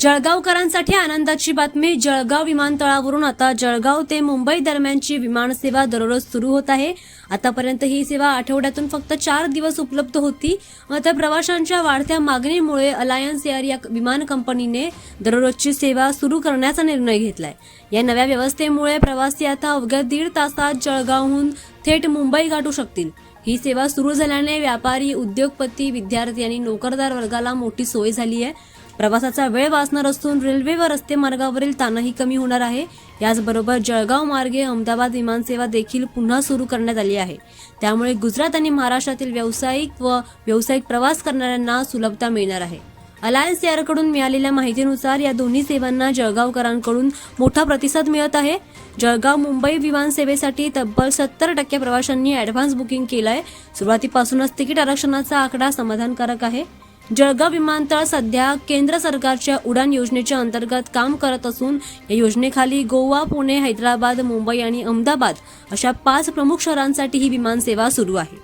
जळगावकरांसाठी आनंदाची बातमी जळगाव विमानतळावरून आता जळगाव ते मुंबई दरम्यानची विमानसेवा दररोज सुरू होत आहे. आतापर्यंत ही सेवा आठवड्यातून फक्त चार दिवस उपलब्ध होती. मात्र प्रवाशांच्या वाढत्या मागणीमुळे अलायन्स एअर या विमान कंपनीने दररोजची सेवा सुरू करण्याचा निर्णय घेतलाय. या नव्या व्यवस्थेमुळे प्रवासी आता अवघ्या दीड तासात जळगावहून थेट मुंबई गाठू शकतील. ही सेवा सुरू झाल्याने व्यापारी उद्योगपती विद्यार्थी आणि नोकरदार वर्गाला मोठी सोय झाली आहे. प्रवासाचा वेळ वाचणार असून रेल्वे व रस्ते मार्गावरील ताणही कमी होणार आहे. याचबरोबर जळगाव मार्गे अहमदाबाद विमानसेवा देखील पुन्हा सुरू करण्यात आली आहे. त्यामुळे गुजरात आणि महाराष्ट्रातील व्यावसायिक व व्यावसायिक प्रवास करणाऱ्यांना सुलभता मिळणार आहे. अलायन्स एअरकडून मिळालेल्या माहितीनुसार या दोन्ही सेवांना जळगावकरांकडून मोठा प्रतिसाद मिळत आहे. जळगाव मुंबई विमानसेवेसाठी तब्बल सत्तर टक्के प्रवाशांनी ॲडव्हान्स बुकिंग केलं आहे सुरुवातीपासूनच तिकीट आरक्षणाचा आकडा समाधानकारक आहे. जळगाव विमानतळ सध्या केंद्र सरकारच्या उडान योजनेच्या अंतर्गत काम करत असून या योजनेखाली गोवा पुणे हैदराबाद मुंबई आणि अहमदाबाद अशा पाच प्रमुख शहरांसाठी ही विमानसेवा सुरू आहे.